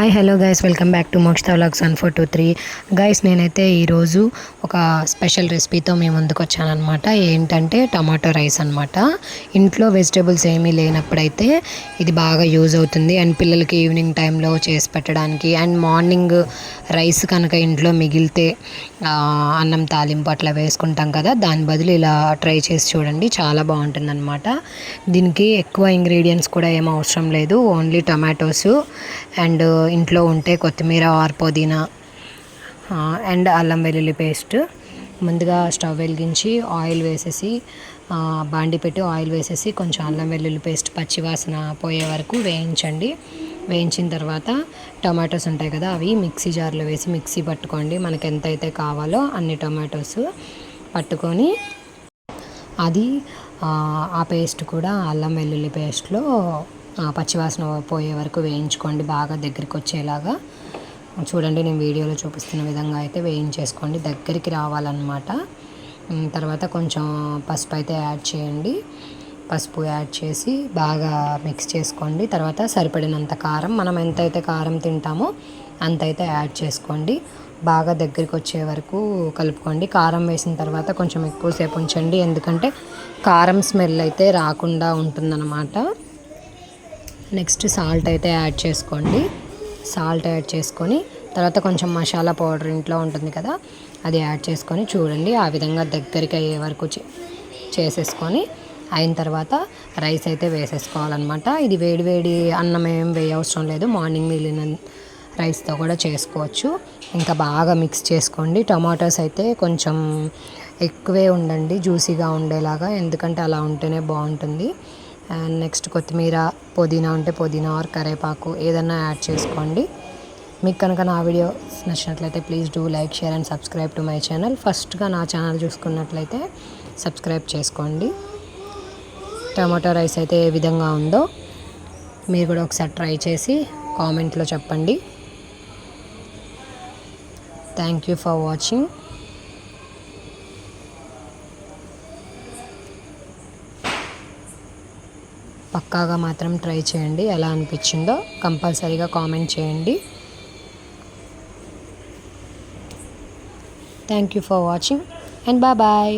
Hi hello guys welcome back to Mokshita vlogs one four two three guys నేనైతే ఈరోజు ఒక special రెసిపీతో మేము ముందుకు వచ్చానమాట ఏంటంటే టమాటో రైస్ అనమాట ఇంట్లో వెజిటేబుల్స్ ఏమీ లేనప్పుడైతే ఇది బాగా యూజ్ అవుతుంది. అండ్ పిల్లలకి ఈవినింగ్ టైంలో చేసి పెట్టడానికి అండ్ మార్నింగ్ రైస్ కనుక ఇంట్లో మిగిలితే అన్నం తాలింపు అట్లా వేసుకుంటాం కదా దాని బదులు ఇలా ట్రై చేసి చూడండి. చాలా బాగుంటుంది అనమాట దీనికి ఎక్కువ ఇంగ్రీడియంట్స్ కూడా ఏం అవసరం లేదు. ఓన్లీ టమాటోస్ అండ్ ఇంట్లో ఉంటే కొత్తిమీర ఆర్ పుదీనా అండ్ అల్లం వెల్లుల్లి పేస్ట్. ముందుగా స్టవ్ వెలిగించి ఆయిల్ వేసేసి బాండి పెట్టి ఆయిల్ వేసేసి కొంచెం అల్లం వెల్లుల్లి పేస్ట్ పచ్చివాసన పోయే వరకు వేయించండి. వేయించిన తర్వాత టమాటోస్ ఉంటాయి కదా అవి మిక్సీ జార్లో వేసి మిక్సీ పట్టుకోండి. మనకి ఎంత అయితే కావాలో అన్ని టమాటోస్ పట్టుకొని అది ఆ, పేస్ట్ కూడా అల్లం వెల్లుల్లి పేస్ట్లో పచ్చివాసన పోయే వరకు వేయించుకోండి బాగా దగ్గరికి వచ్చేలాగా. చూడండి నేను వీడియోలో చూపిస్తున్న విధంగా అయితే వేయించేసుకోండి దగ్గరికి రావాలన్నమాట. తర్వాత కొంచెం పసుపు అయితే యాడ్ చేయండి. పసుపు యాడ్ చేసి బాగా మిక్స్ చేసుకోండి. తర్వాత సరిపడినంత కారం మనం ఎంతైతే కారం తింటామో అంత అయితే యాడ్ చేసుకోండి. బాగా దగ్గరికి వచ్చే వరకు కలుపుకోండి. కారం వేసిన తర్వాత కొంచెం ఎక్కువసేపు ఉంచండి ఎందుకంటే కారం స్మెల్ అయితే రాకుండా ఉంటుందన్నమాట. నెక్స్ట్ సాల్ట్ అయితే యాడ్ చేసుకోండి. సాల్ట్ యాడ్ చేసుకొని తర్వాత కొంచెం మసాలా పౌడర్ ఇంట్లో ఉంటుంది కదా అది యాడ్ చేసుకొని చూడండి ఆ విధంగా దగ్గరికి అయ్యే వరకు చే- చేసేసుకొని అయిన తర్వాత రైస్ అయితే వేసేసుకోవాలన్నమాట. ఇది వేడి వేడి అన్నం ఏం వేయ అవసరం లేదు మార్నింగ్ మిగిలిన రైస్తో కూడా చేసుకోవచ్చు. ఇంకా బాగా మిక్స్ చేసుకోండి. టమాటోస్ అయితే కొంచెం ఎక్కువే ఉండండి జ్యూసీగా ఉండేలాగా ఎందుకంటే అలా ఉంటేనే బాగుంటుంది. అండ్ నెక్స్ట్ కొత్తిమీర పుదీనా ఉంటే పుదీనా ఆర్ కరేపాకు ఏదన్నా యాడ్ చేసుకోండి. మీకు కనుక నా వీడియో నచ్చినట్లయితే please do like share and subscribe to my channel ఫస్ట్గా నా ఛానల్ చూసుకున్నట్లయితే సబ్స్క్రైబ్ చేసుకోండి. టమాటో రైస్ అయితే ఏ విధంగా ఉందో మీరు కూడా ఒకసారి ట్రై చేసి కామెంట్లో చెప్పండి. థ్యాంక్ యూ ఫర్ వాచింగ్ పక్కాగా మాత్రం ట్రై చేయండి. ఎలా అనిపించిందో కంపల్సరీగా కామెంట్ చేయండి. Thank you for watching and bye bye